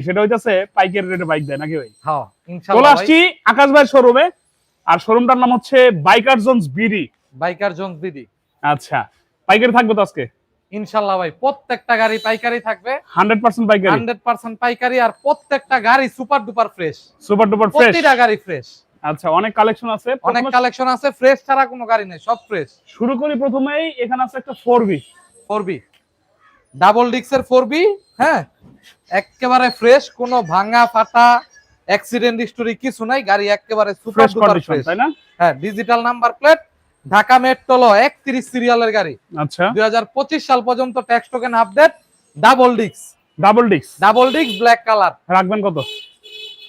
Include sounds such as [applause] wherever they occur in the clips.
সেটা হইতাছে পাইকারি রেটে বাইক দেয় নাকি ভাই? হ্যাঁ চলে আসছি আকাশ ভাই শোরুমে আর শোরুমটার নাম হচ্ছে biker zones BD biker zone BD আচ্ছা পাইকারি থাকবে তো আজকে? ইনশাআল্লাহ ভাই প্রত্যেকটা গাড়ি পাইকারি থাকবে। হান্ড্রেড পার্সেন্ট পাইকারি? হান্ড্রেড পার্সেন্ট পাইকারি আর প্রত্যেকটা গাড়ি super duper fresh super duper fresh প্রতিটা গাড়ি ফ্রেশ আচ্ছা অনেক কালেকশন আছে। অনেক কালেকশন আছে ফ্রেশ ছাড়া কোনো গাড়ি নেই সব ফ্রেশ শুরু করি প্রথমেই এখানে আছে একটা four B four B double ডিক্সের four B হ্যাঁ? একেবারে ফ্রেশ কোনো ভাঙা ফাটা অ্যাক্সিডেন্ট হিস্টোরি কিছু নাই গাড়ি একেবারে সুপার ডুপার ফ্রেশ তাই না? হ্যাঁ ডিজিটাল নাম্বার প্লেট ঢাকা মেট্রোলো একত্রিশ সিরিয়ালের গাড়ি। আচ্ছা। দুই হাজার পঁচিশ সাল পর্যন্ত ট্যাক্স টোকেন আপডেট ডাবল ডিক্স ডাবল ডিক্স ডাবল ডিক্স ব্ল্যাক কালার রাখবেন কত?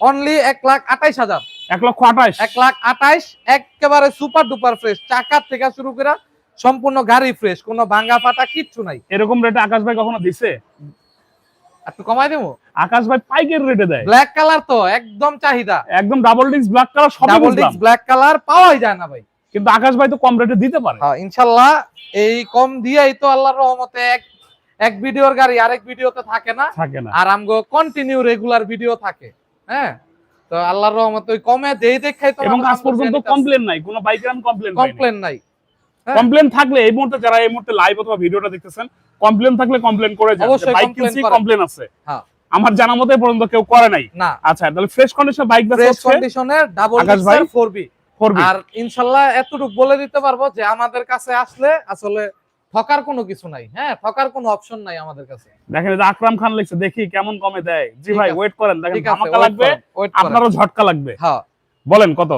অনলি এক লাখ আঠাইশ হাজার। এক লক্ষ আঠাশ এক লাখ আঠাইশ একেবারে সুপার ডুপার ফ্রেশ চাকা থেকে শুরু করে সম্পূর্ণ গাড়ি ফ্রেশ কোনো ভাঙা ফাটা কিচ্ছু নাই। এরকম রেটে আকাশ ভাই কখনো দিছে? একটু কমাই দেবো? আকাশ ভাই পাইকারি রেটে দেয়। ব্ল্যাক কালার তো একদম চাহিদা। একদম ডাবল ডিক্স ব্ল্যাক কালার সবই ডাবল ডিক্স ব্ল্যাক কালার পাওয়াই যায় না ভাই। কিন্তু আকাশ ভাই তো কম রেটে দিতে পারে। হ্যাঁ ইনশাল্লাহ এই কম দিয়েই তো আল্লাহর রহমতে এক এক ভিডিওর গাড়ি আরেক ভিডিওতে থাকে না। থাকে না। আর আমগো কন্টিনিউ রেগুলার ভিডিও থাকে। হ্যাঁ? তো আল্লাহর রহমতে ওই কমে দেই দেখাই তো এবং আজ পর্যন্ত কমপ্লেন নাই কোনো বাইকের আমি কমপ্লেন কমপ্লেন নাই। হ্যাঁ। কমপ্লেন থাকলে এই মুহূর্তে যারা এই মুহূর্তে লাইভ অথবা ভিডিওটা দেখতেছেন কমপ্লেন থাকলে কমপ্লেন করে যান। বাইক কিনছি কমপ্লেন আছে। হ্যাঁ। আমার জানা মতে পর্যন্ত কেউ করে নাই। না। আচ্ছা তাহলে ফ্রেশ কন্ডিশন বাইক ফ্রেশ বেচা হচ্ছে কন্ডিশনের ডাবল আকাশ 4B আর ইনশাল্লাহ এতটুকু বলে দিতে পারব যে আমাদের কাছে আসলে আসলে ঠকার কোনো কিছু নাই। হ্যাঁ ঠকার কোনো অপশন নাই আমাদের কাছে। দেখেন যে আকরাম খান লিখছে দেখি কেমন কমে দেয়। জি ভাই ওয়েট করেন দেখেন wait লাগবে। আপনারও ঝটকা লাগবে। হ্যাঁ। বলেন কত?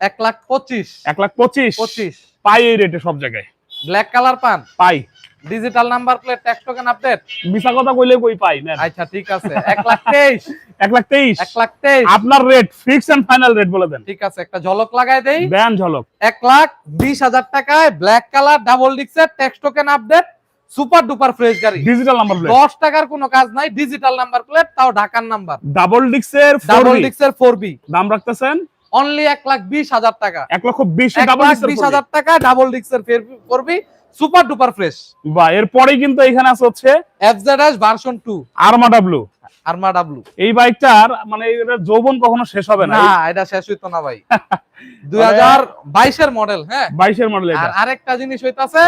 এক লাখ পঁচিশ। এক লাখ পঁচিশ। পঁচিশ। পাই এই রেটে সব জায়গায়। ব্ল্যাক কালার পান? পাই। Digital number plate tax token update মিশা কথা কইলে কই পাই না আচ্ছা ঠিক আছে। এক লাখ তেইশ। [laughs] এক লাখ তেইশ? এক লাখ তেইশ। আপনার rate fix and final rate বলে দেন। ঠিক আছে একটা ঝলক লাগাই দেই। দেন ঝলক। এক লাখ বিশ হাজার টাকায় black colour double ডিক্সের tax token update super duper fresh গাড়ি। ডিজিটাল নাম্বার প্লেট দশ টাকার কোনো কাজ নাই ডিজিটাল নাম্বার প্লেট তাও ঢাকার নাম্বার ডাবল ডিক্সের ডাবল ডিক্সের ফোর বি দাম রাখতেছেন? অনলি এক লাখ বিশ হাজার টাকা। এক লক্ষ বিশ এক ডাবল ডিক্সের 4B হাজার টাকা double ডিক্সের four B super duper fresh. বা এরপরেই কিন্তু এখানে আছে হচ্ছে এফজেড ভার্সন টু আরমা ডাব্লু আরমা ডাব্লু এই বাইকটার মানে এটা যৌবন কখনো শেষ হবে না। না এটা শেষ হইতো না ভাই। [laughs] দুই হাজার বাইশের মডেল হ্যাঁ? বাইশের মডেল এটা। আর আরেকটা জিনিস হইতাছে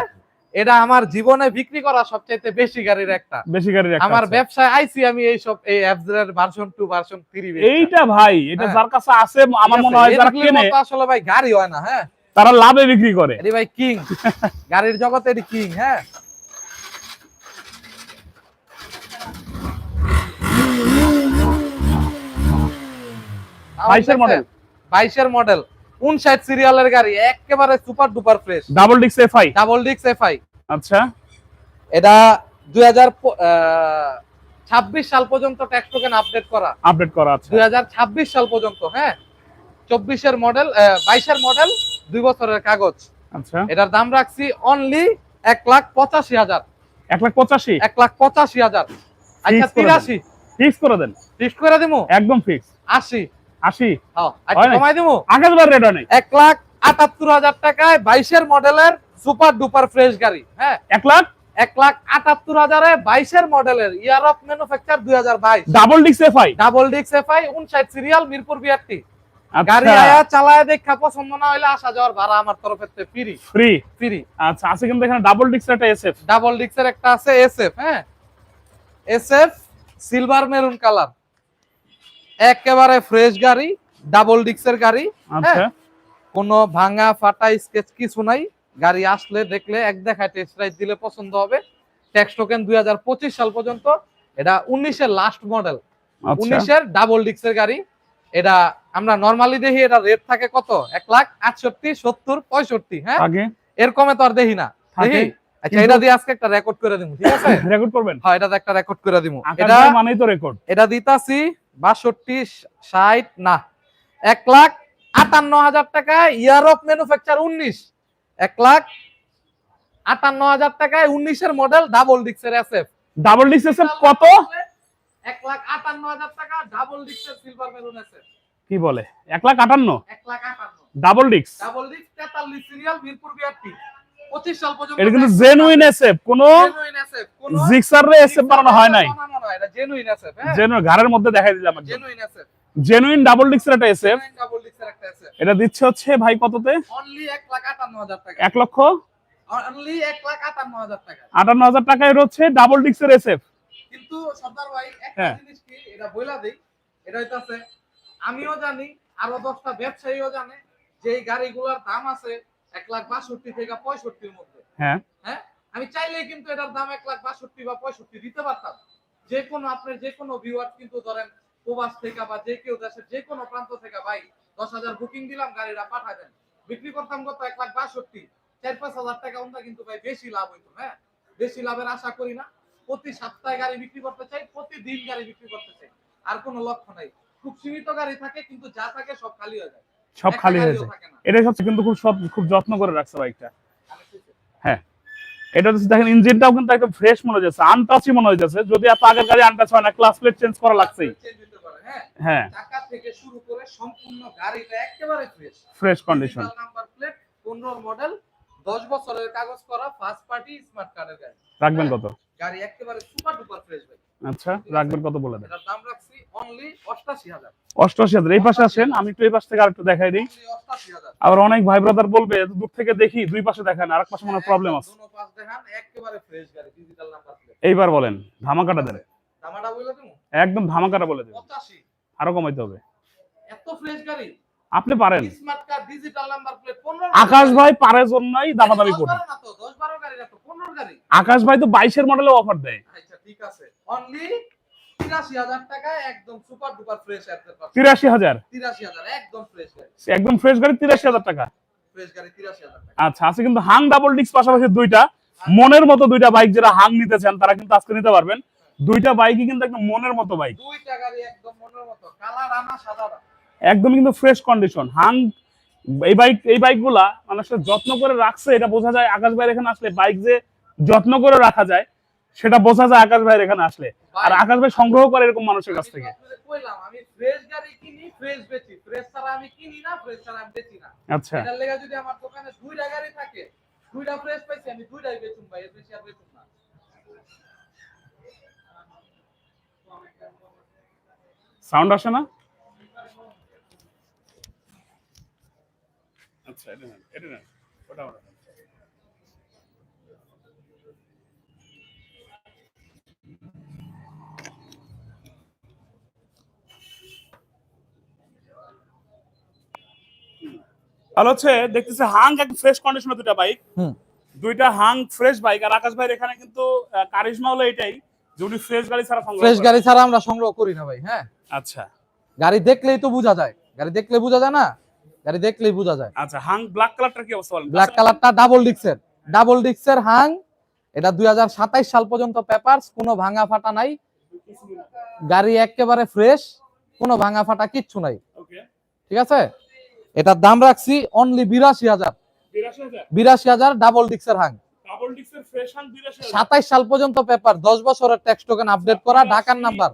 এটা আমার জীবনে বিক্রি করা সবচাইতে বেশি গাড়ির একটা। বেশি গাড়ির একটা আমার ব্যবসায় আইছি আমি এই সব এই FZ version two version three এইটা ভাই এটা হ্যাঁ। যার কাছে আছে আমার মনে হয় যারা কেনে আসলে ভাই গাড়ি হয় না হ্যাঁ? তারা লাভে বিক্রি করে। ভাই কিং। গাড়ির জগতে এটি কিং হ্যাঁ? বাইশের মডেল বাইশের মডেল উনষাট সিরিয়ালের গাড়ি একেবারে সুপার ডুপার ফ্রেশ ডাবল ডিক্স এফআই ডাবল ডিক্স এফআই আচ্ছা। এটা দুই হাজার ছাব্বিশ সাল পর্যন্ত ট্যাক্স টোকেন আপডেট করা। আপডেট করা আছে দুই হাজার ছাব্বিশ সাল পর্যন্ত হ্যাঁ? চব্বিশের মডেল বাইশের মডেল দুই বছরের কাগজ। আচ্ছা। এটার দাম রাখছি অনলি এক লাখ পঁচাশি হাজার। এক লাখ পঁচাশি? এক লাখ পঁচাশি হাজার। আচ্ছা। তিরাশি। ফিক্স করে দেন। ফিক্স করে দিমু? একদম ফিক্স আশি। আশি? হ্যাঁ, আচ্ছা কমাই দিমু? আকাশ বার রেট নাই? এক লাখ আটাত্তর হাজার টাকায় বাইশের মডেলের সুপার ডুপার ফ্রেশ গাড়ি হ্যাঁ। এক লাখ? এক লাখ আটাত্তর হাজারে বাইশের মডেলের ইয়ার অফ ম্যানুফ্যাকচার দুই হাজার বাইশ। ডাবল ডিক্স এফআই ডাবল ডিক্স এফআই উনষাট সিরিয়াল মিরপুর বিআরটি গাড়ি আচ্ছা আয়া চালায় দেখা পছন্দ না হইলে আসা যাওয়ার ভাড়া আমার ফ্রি ফ্রি ফ্রি আচ্ছা আছে কিন্তু এখানে ডাবল একটা এসএফ ডাবল ডিক্সের একটা আছে এসএফ হ্যাঁ? এসএফ সিলভার মেরুন কালার একেবারে ফ্রেশ গাড়ি ডাবল ডিক্সের গাড়ি আচ্ছা। কোনো ভাঙা ফাটা স্কেচ কিছু নাই। গাড়ি আসলে দেখলে এক দেখায় টেস্ট রাইড দিলে পছন্দ হবে। ট্যাক্স টোকেন দুই হাজার পঁচিশ সাল পর্যন্ত। এটা উনিশের লাস্ট মডেল আচ্ছা। উনিশের ডাবল ডিক্সের গাড়ি। এটা আমরা নর্মালি দেখি এটা রেট থাকে কত? এক লাখ আটষট্টি সত্তর পঁয়ষট্টি হ্যাঁ? এর কমে তো আর দেখি না। দেখি? আচ্ছা এটা দিয়ে আজকে একটা রেকর্ড করে দিব ঠিক আছে? [laughs] রেকর্ড করবেন? হ্যাঁ এটা একটা রেকর্ড করে দিব এটা মানেই তো রেকর্ড এটা দিতাছি বাষট্টি ষাট না। লাখ আটান্ন হাজার টাকায় ইয়ার অফ ম্যানুফ্যাকচার উনিশ। এক লাখ আটান্ন হাজার টাকায় উনিশের মডেল ডাবল ডিক্সের এসএফ ডাবল ডিক্স কত? এক লাখ আটান্ন হাজার টাকা ডাবল সিলভার মেরুন কি বলে? এক লাখ আটান্ন? এক লাখ আটান্ন। ডাবল ডিক্স ডাবল ডিক্স তেতাল্লিশ সিরিয়াল মিরপুর বিআরটি পঁচিশ সাল পর্যন্ত এটা কিন্তু জেনুইন এসএফ কোনো জেনুইন এসএফ কোনো জিক্সার এসএফ বানানো হয় নাই। বানানো নয়, জেনুইন এসএফ জেনুইন ঘাড়ের মধ্যে দেখাই দিলাম জেনুইন এসএফ জেনুইন ডাবল ডিক্সের একটা এসএফ ডাবল ডিক্সের একটা এসএফ এটা দিচ্ছে হচ্ছে ভাই কততে? অনলি লাখ টাকা। এক লক্ষ? অনলি এক লাখ আটান্ন হাজার টাকা। টাকায় হচ্ছে ডাবল ডিক্সের এসএফ কিন্তু সর্দার ভাই একটা হ্যাঁ। জিনিস কি এটা বইলা দেই এটা হইতাছে আমিও জানি আরও দশটা ব্যবসায়ীও জানে যে এই গাড়িগুলোর দাম আছে এক লাখ বাষট্টি থেকে পঁয়ষট্টির মধ্যে। হ্যাঁ। হ্যাঁ? আমি চাইলেই কিন্তু এটার দাম এক লাখ বাষট্টি বা পঁয়ষট্টি দিতে পারতাম। যে কোনো আপনার যে কোনো ভিউয়ার কিন্তু ধরেন প্রবাস থেকে বা যে কেউ দেশের যে কোনো প্রান্ত থেকে ভাই দশ হাজার বুকিং দিলাম গাড়িটা পাঠায় দেন। বিক্রি করতাম কত? এক লাখ বাষট্টি। চার পাঁচ হাজার টাকা কিন্তু ভাই বেশি লাভ হইতো হ্যাঁ? বেশি লাভের আশা করি না। প্রতি সপ্তাহে গাড়ি বিক্রি করতে চাই প্রতিদিন গাড়ি বিক্রি করতে চাই। আর কোনো লক্ষ্য নাই। খুব সীমিত গাড়ি থাকে কিন্তু যা থাকে সব খালি হয়ে যায়। সব খালি থাকে না। এটাই হচ্ছে কিন্তু খুব সব খুব যত্ন করে রাখছে বাইকটা। এটা হচ্ছে দেখেন ইঞ্জিনটাও কিন্তু একদম ফ্রেশ মনে হচ্ছে আনটাচই মনে হচ্ছে যদি আগের গাড়ি আনটাচ হয় না ক্লাস প্লেট চেঞ্জ করা পারে, হ্যাঁ। হ্যাঁ। চাকা থেকে শুরু করে সম্পূর্ণ গাড়িটা একেবারে fresh fresh condition number plate 15 model 10 বছরের কাগজ করা ফার্স্ট পার্টি স্মার্ট কার্ডের গাড়ি। রাখবেন কত? গাড়ি একেবারে সুপার ডুপার ফ্রেশ ভাই। আচ্ছা রাখবেন কত বলে দেন? এটার দাম রাখছি অনলি 88000 অষ্টআশি হাজার। এই পাশে আসেন আমি একটু এই পাশ থেকে আরেকটু দেখাই দিই। 88000 আবার অনেক ভাই ব্রাদার বলবে এত দূর থেকে দেখি দুই পাশে দেখান আরেক পাশে মনে প্রবলেম আছে। দুনো পাশ দেখান একেবারে ফ্রেশ গাড়ি ডিজিটাল নাম্বার প্লেট এইবার বলেন ধামাকাটা দেন। দামাটা বলে একদম ধামাকাটা বলে দেন 85 আরও কমাইতে হবে। এত ফ্রেশ গাড়ি। আপনি পারেন। Smart card digital number plate 15 Akash ভাই পারে জন্যই দামাদামি করে না তো 10 12 গাড়ি না তো 15 গাড়ি আকাশ ভাই তো বাইশের মডেলে অফার দেয়। আচ্ছা ঠিক আছে। অনলি 83000 টাকায় একদম সুপার ডুপার ফ্রেশ অ্যাপের পাচ্ছেন তিরাশি হাজার? একদম ফ্রেশ গাড়ি একদম ফ্রেশ গাড়ি তিরাশি হাজার টাকা। ফ্রেশ গাড়ি 83000 টাকা। আচ্ছা আছে কিন্তু হাং ডাবল ডিস্ক পাশাপাশি দুইটা। মনের মতো দুইটা বাইক যারা হাং নিতে চান তারা কিন্তু আজকে নিতে পারবেন। দুইটা বাইকই কিন্তু একদম মনের মতো বাইক দুইটা গাড়ি একদম মনের মতো। কালার আনা সাদা একদম কিন্তু ফ্রেশ কন্ডিশন হাং এই বাইক এই বাইকগুলা মানুষের যত্ন করে রাখছে এটা বোঝা যায় আকাশ ভাইয়ের এখানে আসলে বাইক যে যত্ন করে রাখা যায় সেটা বোঝা যায় আকাশ ভাইয়ের এখানে আসলে। আর আকাশ ভাই সংগ্রহ করে এরকম মানুষের কাছ থেকে। আচ্ছা। যদি আমার দোকানে দুইটা গাড়ি থাকে দুইটা ফ্রেশ পাইছি আমি দুইটাই বেচুম ভাই এর বেশি আর বেচুম না। সাউন্ড আসে না? আচ্ছা এটা নেন, এটা নেন, ওটা ওটা। তাহলে হচ্ছে দেখতেছে হাং এক ফ্রেশ কন্ডিশনে দুটা বাইক হুম। দুইটা হাং ফ্রেশ বাইক আর আকাশ ভাইয়ের এখানে কিন্তু কারিশমা হলো এটাই যে উনি ফ্রেশ গাড়ি ছাড়া সংগ্রহ ফ্রেশ গাড়ি ছাড়া আমরা সংগ্রহ করি না ভাই হ্যাঁ। আচ্ছা। গাড়ি দেখলেই তো বোঝা যায় গাড়ি দেখলে বোঝা যায় না? গাড়ি দেখলেই বোঝা যায়। আচ্ছা হাং ব্ল্যাক কালারটার কি অবস্থা বলেন? ব্ল্যাক কালারটা ডাবল ডিক্সের ডাবল ডিক্সের হাং এটা দুই সাল পর্যন্ত পেপারস কোনো ভাঙা ফাটা নাই। গাড়ি একেবারে ফ্রেশ কোনো ভাঙা ফাটা কিচ্ছু নাই। ওকে ঠিক আছে? এটার দাম রাখছি অনলি বিরাশি হাজার। বিরাশি হাজার? Double ডিক্সের Hang. Double ডিক্সের fresh Hang বিরাশি হাজার। সাতাইশ সাল পর্যন্ত পেপার দশ বছরের ট্যাক্স টোকেন আপডেট করা ঢাকার নাম্বার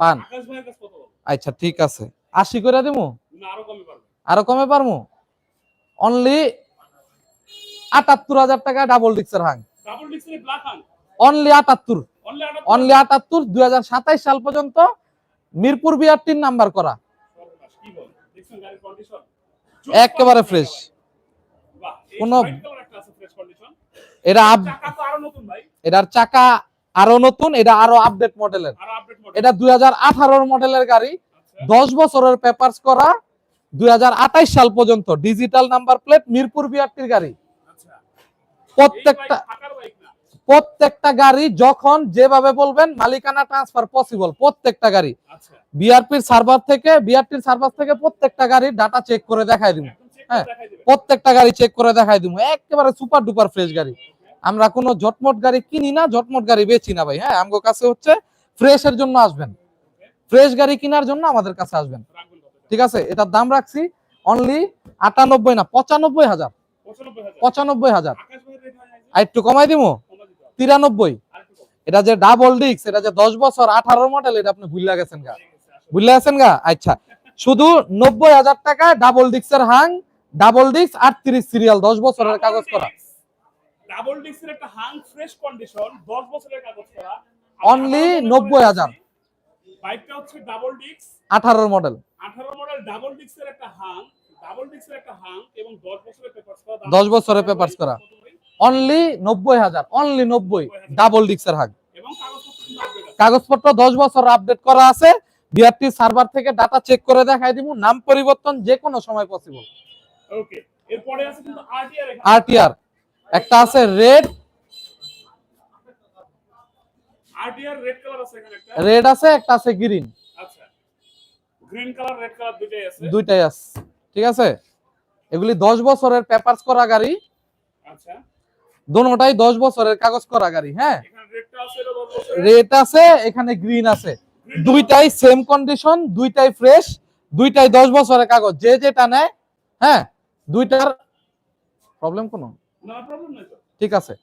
পান। আকাশ ভাইয়ের কত আচ্ছা ঠিক আছে। আশি করে দিমু? না আরও কমে পারবে। পারমু? অনলি আটাত্তর হাজার টাকা ডাবল ডিক্সের হাং অনলি আটাত্তর। অনলি আটা অনলি আটাত্তর দুই সাল পর্যন্ত মিরপুর বিআরটির নাম্বার করা। একেবারে ফ্রেশ কোনো- এটা এটার চাকা আরও নতুন এটা আরও আপডেট মডেলের এটা দুই হাজার মডেলের গাড়ি। দশ বছরের পেপারস করা দুই সাল পর্যন্ত ডিজিটাল নাম্বার প্লেট মিরপুর বিআরটির গাড়ি। আচ্ছা। প্রত্যেকটা প্রত্যেকটা গাড়ি যখন যেভাবে বলবেন মালিকানা ট্রান্সফার পসিবল প্রত্যেকটা গাড়ি। আচ্ছা। বিআরপির সার্ভার থেকে বিআরটির সার্ভার থেকে প্রত্যেকটা গাড়ির ডাটা চেক করে দেখাই দিব। হ্যাঁ। প্রত্যেকটা গাড়ি চেক করে দেখাই দিব। একেবারে সুপার ডুপার ফ্রেশ গাড়ি। আমরা কোনো জটমট গাড়ি কিনি না জটমট গাড়ি বেচি না ভাই। হ্যাঁ আমগো কাছে হচ্ছে ফ্রেশের জন্য আসবেন। ফ্রেশ গাড়ি কেনার জন্য আমাদের কাছে আসবেন। ঠিক আছে? এটার দাম রাখছি অনলি আটানব্বই না পঁচানব্বই হাজার। পঁচানব্বই হাজার। আর একটু কমাই দিব তিরানব্বই। এটা যে ডাবল ডিক্স এটা যে দশ বছর আঠারো মডেল এটা আপনি ভুলে গেছেন গা। ভুলে গেছেন গা? আচ্ছা। শুধু নব্বই হাজার টাকা ডাবল ডিক্সের হাং ডাবল ডিস্ক আটত্রিশ সিরিয়াল দশ বছরের কাগজ করা। ডাবল ডিস্কের একটা হাং ফ্রেশ কন্ডিশন 10 বছরের কাগজ করা। Only 90,000 বাইকটা হচ্ছে ডাবল ডিস্ক আঠারোর মডেল 18 মডেল ডাবল একটা হাং ডাবল একটা হাং এবং 10 বছরের পেপারস করা 10 বছরের papers করা। অনলি নব্বই হাজার অনলি নব্বই ডাবল ডিস্কের হাগ এবং কাগজপত্র কিন্তু update আছে। কাগজপত্র দশ বছর আপডেট করা আছে। বিআরটি সার্ভার থেকে ডাটা চেক করে দেখাই দিব নাম পরিবর্তন যে কোনো সময় পসিবল ওকে এরপরে আছে কিন্তু আরটিআর একটা। আছে রেড আরটিআর রেড কালার আছে এখানে একটা? রেড আছে একটা আছে গ্রিন আচ্ছা। গ্রিন কালার রেড কালার দুটোই আছে? দুইটাই আছে। ঠিক আছে? এগুলি দশ বছরের পেপারস করা গাড়ি। আচ্ছা। দোনোটাই দশ বছরের কাগজ করা গাড়ি হ্যাঁ? এখানে রেডটা আছে এটা 10 বছরের? রেড আছে এখানে গ্রিন আছে। দুইটাই সেম কন্ডিশন দুইটাই ফ্রেশ দুইটাই দশ বছরের কাগজ। যে যেটা নেয় হ্যাঁ? দুইটার প্রবলেম কোনো? না প্রবলেম নাই ঠিক আছে।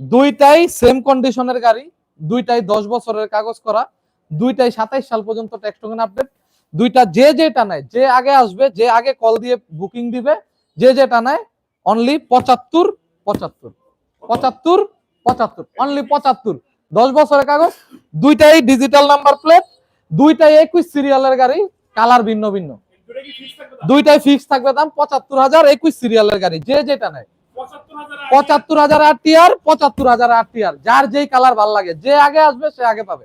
দুইটাই সেম কন্ডিশনের গাড়ি। দুইটাই দশ বছরের কাগজ করা, দুইটাই সাতাইশ সাল পর্যন্ত ট্যাক্স আপডেট দুইটা যে যেটা নেয় যে আগে আসবে, যে আগে কল দিয়ে বুকিং দিবে, যে যেটা নেয় অনলি পঁচাত্তর পঁচাত্তর পঁচাত্তর পঁচাত্তর অনলি পঁচাত্তর, দশ বছরের কাগজ, দুইটাই ডিজিটাল নাম্বার প্লেট দুইটাই একুশ সিরিয়ালের গাড়ি কালার ভিন্ন ভিন্ন। দুইটাই ফিক্স থাকবে দাম পঁচাত্তর হাজার একুশ সিরিয়ালের গাড়ি, যে যেটা নেয় 75000 পঁচাত্তর হাজার আট টিয়ার পঁচাত্তর হাজার আট টিয়ার যার যেই কালার ভালো লাগে যে আগে আসবে সে আগে পাবে।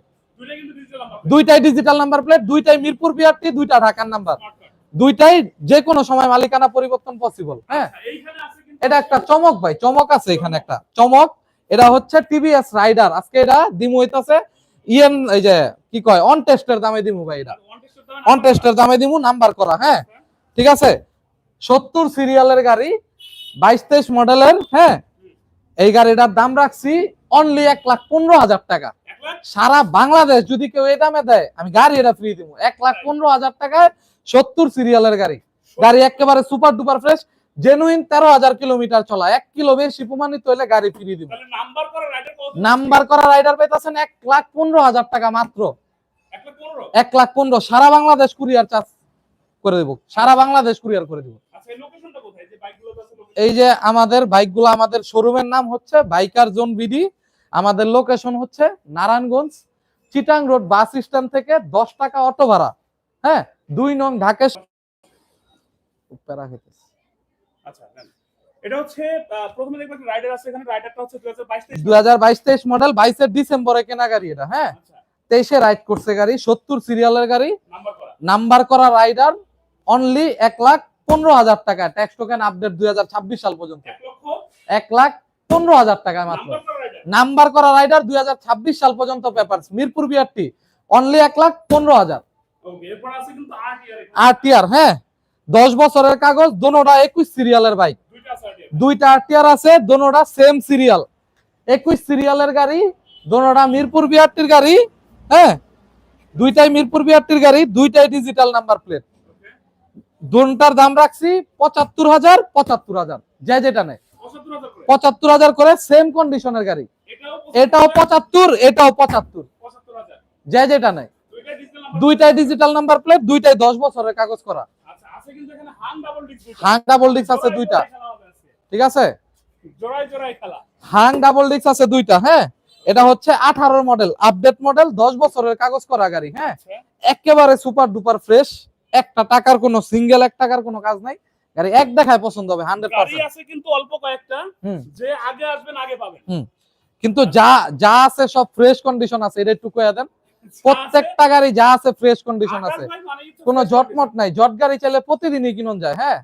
দুইটাই ডিজিটাল নাম্বার প্লেট দুইটাই মিরপুর বিআরটি দুইটা ঢাকার নাম্বার দুইটাই যে কোনো সময় মালিকানা পরিবর্তন পসিবল হ্যাঁ? কিন্তু এটা একটা চমক ভাই চমক আছে এখানে একটা। চমক এটা হচ্ছে টিভিএস রাইডার আজকে এটা দিমু হইতাছে। ইএন এই যে কি কয় অন টেস্টের দামে দিমু ভাই এটা। অন টেস্টের দামে দিমু নাম্বার করা হ্যাঁ? ঠিক আছে? সত্তর সিরিয়ালের গাড়ি বাইশ তেইশ মডেলের হ্যাঁ? এই গাড়িটার দাম রাখছি অনলি এক লাখ পনেরো হাজার টাকা। সারা বাংলাদেশ যদি কেউ এই দামে দেয় আমি গাড়ি এটা ফ্রি দিব এক লাখ পনেরো হাজার টাকায় সত্তর সিরিয়ালের গাড়ি। গাড়ি একেবারে সুপার ডুপার ফ্রেশ জেনুইন তেরো হাজার কিলোমিটার চলা। এক কিলো বেশি প্রমাণিত হলে গাড়ি ফ্রি দিব নাম্বার করা রাইডার কত? নাম্বার করা রাইডার পেতেছেন এক লাখ পনেরো হাজার টাকা মাত্র। এক লাখ পনেরো? এক লাখ পনেরো সারা বাংলাদেশ কুরিয়ার চার্জ করে দেবো। সারা বাংলাদেশ কুরিয়ার করে দেবো আচ্ছা এই লোকেশনটা কোথায় যে বাইকগুলো আছে location? এই যে আমাদের বাইকগুলো আমাদের শোরুমের নাম হচ্ছে বাইকার জোন বিডি। আমাদের লোকেশন হচ্ছে Narayanganj Chittagong road bus stand থেকে দশ টাকা অটো ভাড়া। হ্যাঁ দুই নং খেতেছে। আচ্ছা এটা হচ্ছে আহ, প্রথমে দেখবেন রাইডার আছে এখানে রাইডারটা হচ্ছে 2022 দুই হাজার বাইশ তেইশ মডেল বাইশের ডিসেম্বরে কেনা গাড়ি এটা হ্যাঁ। আচ্ছা। তেইশে রাইড করছে গাড়ি সত্তর সিরিয়ালের গাড়ি। নাম্বার করা। রাইডার অনলি এক লাখ পনেরো হাজার টাকা। ট্যাক্স টোকেন আপডেট দুই হাজার ছাব্বিশ সাল পর্যন্ত। এক লাখ পনেরো হাজার টাকায় মাত্র। নাম্বার করা রাইডার দুই সাল পর্যন্ত পেপার মিরপুর বিআরটি অনলি এক লাখ পনেরো হাজার। আর টিআর হ্যাঁ। দশ বছরের কাগজ দোনোটা একুশ সিরিয়ালের বাইক দুইটা আছে আরটিআর দুইটা আছে দোনোটা সেম সিরিয়াল একুশ সিরিয়ালের গাড়ি দোনোটা মিরপুর বিআরটির গাড়ি হ্যাঁ। দুইটাই মিরপুর বিআরটির গাড়ি দুইটাই ডিজিটাল নাম্বার প্লেট ওকে দোনটার দাম রাখছি পঁচাত্তর হাজার পঁচাত্তর হাজার যে যেটা নেয়। 75000 করে? পঁচাত্তর হাজার করে সেম কন্ডিশনের গাড়ি। এটাও পঁচাত্তর এটাও পঁচাত্তর। 75000 যে যেটা নেয়। নাম্বার দুইটাই ডিজিটাল নাম্বার প্লেট দুইটাই দশ বছরের কাগজ করা। হাং ডাবল ডিস্ক আছে দুইটা। ঠিক আছে? হাং ডাবল ডিস্ক আছে দুইটা হ্যাঁ? এটা হচ্ছে আঠারোর মডেল আপডেট মডেল দশ বছরের কাগজ করা গাড়ি হ্যাঁ? আচ্ছা। একেবারে সুপার ডুপার ফ্রেশ একটা টাকার কোনো সিঙ্গেল এক টাকার কোনো কাজ নাই। গাড়ি এক দেখায় পছন্দ হবে হান্ড্রেড পার্সেন্ট আছে কিন্তু অল্প কয়েকটা। যে আগে আসবেন আগে পাবেন। কিন্তু যা যা আছে সব ফ্রেশ কন্ডিশন আছে এটা একটু কয়ে দেন। প্রত্যেকটা গাড়ি যা আছে ফ্রেশ কন্ডিশন আছে। কোনো জটমট নাই। জট গাড়ি চাইলে প্রতিদিনই কিনন যায় হ্যাঁ?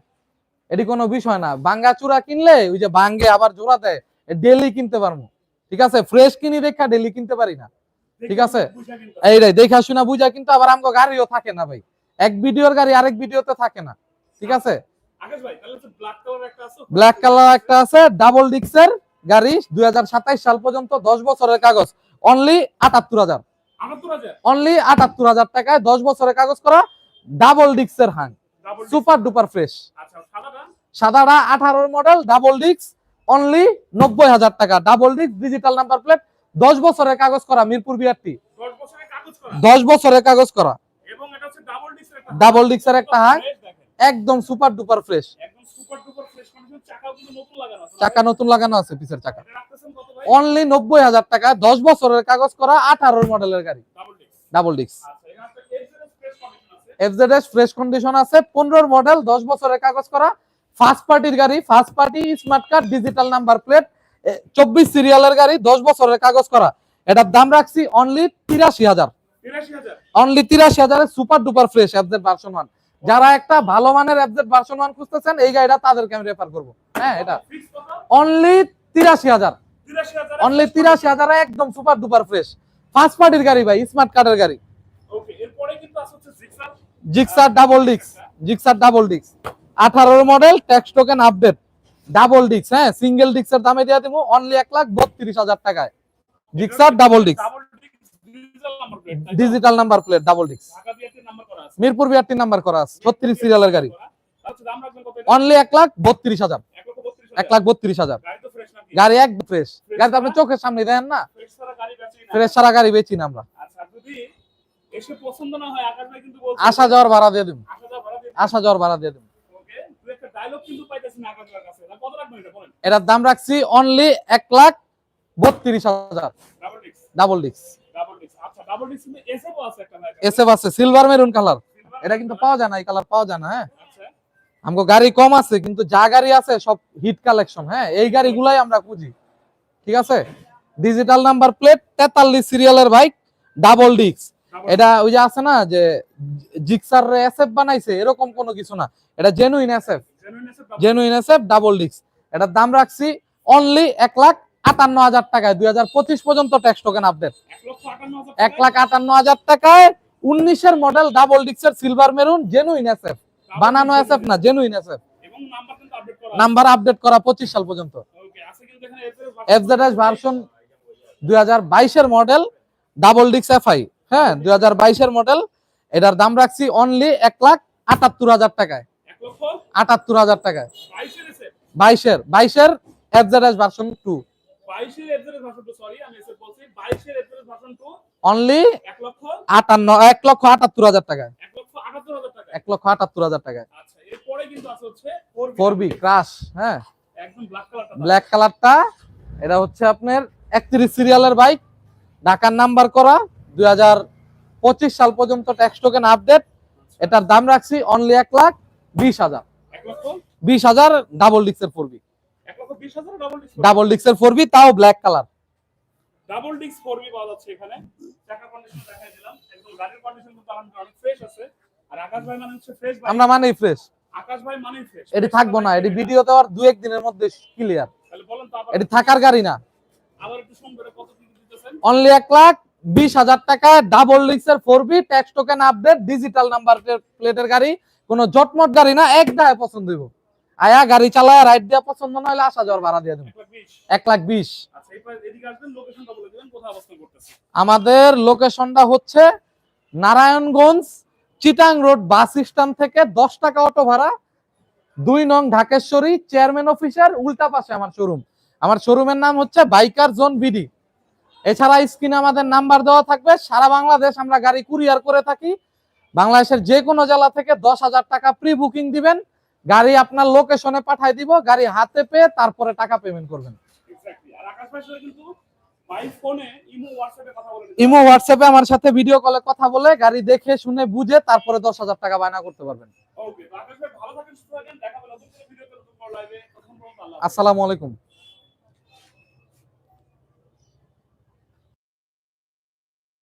এটি কোনো বিষয় না। বাঙ্গা চূড়া কিনলে ওই যে বাঙ্গে আবার জোড়া দেয় ডেলি কিনতে পারব। ঠিক আছে? ফ্রেশ কিনি দেখা ডেলি কিনতে পারি না। ঠিক আছে। এইটাই দেখা শোনা বুঝা কিন্তু আবার আমগো গাড়িও থাকে না ভাই। এক ভিডিওর গাড়ি আরেক ভিডিওতে থাকে না ঠিক আছে? ব্ল্যাক কালার একটা আছে ডাবল ডিক্সের গাড়ি দুই সাল পর্যন্ত দশ বছরের কাগজ অনলি আটাত্তর হাজার। অনলি আটাত্তর হাজার টাকায় দশ বছরের কাগজ করা double ডিক্সের Hang super duper fresh সাদাটা? সাদাটা আঠারোর মডেল ডাবল ডিক্স অনলি নব্বই হাজার টাকা। ডাবল ডিক্স ডিজিটাল নাম্বার প্লেট দশ বছরের কাগজ করা মিরপুর বিআরটি। দশ বছরের কাগজ করা দশ বছরের কাগজ করা এবং এটা হচ্ছে ডাবল ডিক্সের একটা হাং একদম সুপার ডুপার ফ্রেশ চাকা নতুন লাগানো আছে পিসের চাকা। অনলি নব্বই হাজার টাকা দশ বছরের কাগজ করা আঠারোর মডেলের গাড়ি। ডাবল একটা এক্সএস ফ্রেশ কন্ডিশন আছে। এফজেডএস ফ্রেশ কন্ডিশন আছে পনেরোর মডেল দশ বছরের কাগজ করা ফার্স্ট পার্টির গাড়ি first party smart card digital number plate চব্বিশ সিরিয়ালের গাড়ি দশ বছরের কাগজ করা। এটার দাম রাখছি অনলি তিরাশি হাজার। 83000 অনলি তিরাশি হাজারের super duper fresh FZ version one যারা একটা ভালো মানের এফজেড ভার্সন ওয়ান খুঁজতেছেন এই গাড়িটা তাদেরকে আমি রেফার করব। হ্যাঁ এটা। অনলি তিরাশি হাজার। অনলি তিরাশি হাজার একদম সুপার ডুপার ফ্রেশ ফার্স্ট পার্টির গাড়ি ভাই স্মার্ট কার্ডের গাড়ি। জিক্সার ডাবল ডিক্স জিক্সার ডাবল ডিক্স আঠারোর model tax token update double ডিক্স হ্যাঁ সিঙ্গেল ডিক্সের দামে দিয়ে দিব। অনলি এক লাখ বত্রিশ হাজার টাকায়। জিক্সার ডাবল ডিক্স double disc digital number plate double ডিক্স মিরপুর বিআরটি নাম্বার করা আছে। ছত্রিশ সিরিয়ালের গাড়ি। অনলি এক লাখ বত্রিশ হাজার। 1 লক্ষ 32 এক লাখ বত্রিশ হাজার। গাড়ি এক ফ্রেশ গাড়ি আপনি চোখের সামনে দেন না। ফ্রেশ সারা গাড়ি বেচি না। আমরা। আসা যাওয়ার ভাড়া দিয়ে দিব। আসা যাওয়ার ভাড়া দিয়ে দিব। ওকে দুই একটা ডায়লগ কিন্তু পাইতেছি না আকাশ ভাইয়ের কাছে। তা কত রাখবেন এটা বলেন? এটার দাম রাখছি অনলি এক লাখ বত্রিশ হাজার। ডাবল ডিস্ক ডাবল ডিক্স এসএফ আছে সিলভার মেরুন কালার এটা কিন্তু পাওয়া যায় না এই কালার পাওয়া যায় না হ্যাঁ? আচ্ছা। আমগো গাড়ি কম আছে কিন্তু যা গাড়ি আছে সব হিট কালেকশন হ্যাঁ? এই গাড়িগুলাই আমরা খুঁজি ঠিক আছে? ডিজিটাল নাম্বার প্লেট তেতাল্লিশ সিরিয়ালের বাইক ডাবল ডিক্স এটা ওই যে আছে না যে জিক্সার এসএফ বানাইছে এরকম কোনো কিছু না। এটা genuine SF genuine SF double ডিক্স এটার দাম রাখছি অনলি এক লাখ আটান্ন হাজার টাকায়, দুই হাজার পঁচিশ পর্যন্ত ট্যাক্স টোকেন আপডেট এক লাখ আটান্ন হাজার টাকায় উনিশের মডেল ডাবল ডিক্সের সিলভার মেরুন জেনুইন এসএফ বানানো এসএফ না জেনুইন এসএফ নাম্বার আপডেট করা পঁচিশ সাল পর্যন্ত। এফজেড ভার্সন দুই বাইশের মডেল ডাবল ডিক্স এফআই হ্যাঁ দুই বাইশের মডেল এটার দাম রাখছি অনলি এক লাখ আটাত্তর হাজার টাকায়। আটাত্তর হাজার টাকায়। বাইশের বাইশের টু বাইশের এফজেড ভার্সন টু অনলি আটান্ন এক লক্ষ আটাত্তর হাজার টাকায়। এক লক্ষ আটাত্তর হাজার টাকা এক লক্ষ আটাত্তর হাজার আচ্ছা ফোর বি ক্রাশ হ্যাঁ। ব্ল্যাক কালারটা এটা হচ্ছে আপনার একত্রিশ সিরিয়ালের বাইক ঢাকার নাম্বার করা দুই হাজার পঁচিশ সাল পর্যন্ত ট্যাক্স টোকেন আপডেট এটার দাম রাখছি অনলি এক লাখ বিশ হাজার। বিশ হাজার ডাবল ডিক্সের ফোর বি এক লক্ষ বিশ হাজার ডাবল ডিক্সের ফোর বি তাও black colour double disc four B পাওয়া যাচ্ছে এখানে। চাকা কন্ডিশন দেখাই দিলাম। একদম গাড়ির কন্ডিশন কিন্তু আলহামদুলিল্লাহ অনেক ফ্রেশ আছে। আর আকাশ ভাই মানে হচ্ছে ফ্রেশ আমরা মানেই ফ্রেশ আকাশ ভাই মানেই ফ্রেশ এটি থাকব না এটি ভিডিও তো আর দু এক দিনের মধ্যে ক্লিয়ার তাহলে বলেন তো আবার এটি থাকার গাড়ি না। আবার একটু করে কত কি দিতেছেন? অনলি এক লাখ বিশ হাজার টাকা double ডিক্সের four B tax token update digital number প্লেটের গাড়ি। কোনো জটমট গাড়ি না এক দায় পছন্দ হইব। আয়া গাড়ি চালায় রাইড দেওয়া পছন্দ না হলে আসা যাওয়ার ভাড়া দিয়ে দেবো। এক লাখ বিশ। আচ্ছা এদিকে আসবেন লোকেশনটা বলে দিবেন কোথায় অবস্থান করতেছে। আমাদের লোকেশনটা হচ্ছে Narayanganj Chittagong road bus stand থেকে দশ টাকা অটো ভাড়া দুই নং ঢাকেশ্বরী চেয়ারম্যান অফিসের উল্টা পাশে আমার শোরুম আমার শোরুমের নাম হচ্ছে বাইকার জোন বিডি এছাড়া স্ক্রিনে আমাদের নাম্বার দেওয়া থাকবে। সারা বাংলাদেশ আমরা গাড়ি কুরিয়ার করে থাকি। বাংলাদেশের যে কোনো জেলা থেকে দশ হাজার টাকা প্রি বুকিং দিবেন। গাড়ি আপনার লোকেশনে পাঠাই দিব গাড়ি হাতে পেয়ে তারপরে টাকা পেমেন্ট করবেন। ইমো হোয়াটসঅ্যাপে আমার সাথে ভিডিও কলে কথা বলে গাড়ি দেখে শুনে বুঝে তারপরে দশ হাজার টাকা বায়না করতে পারবেন। আসসালামু আলাইকুম।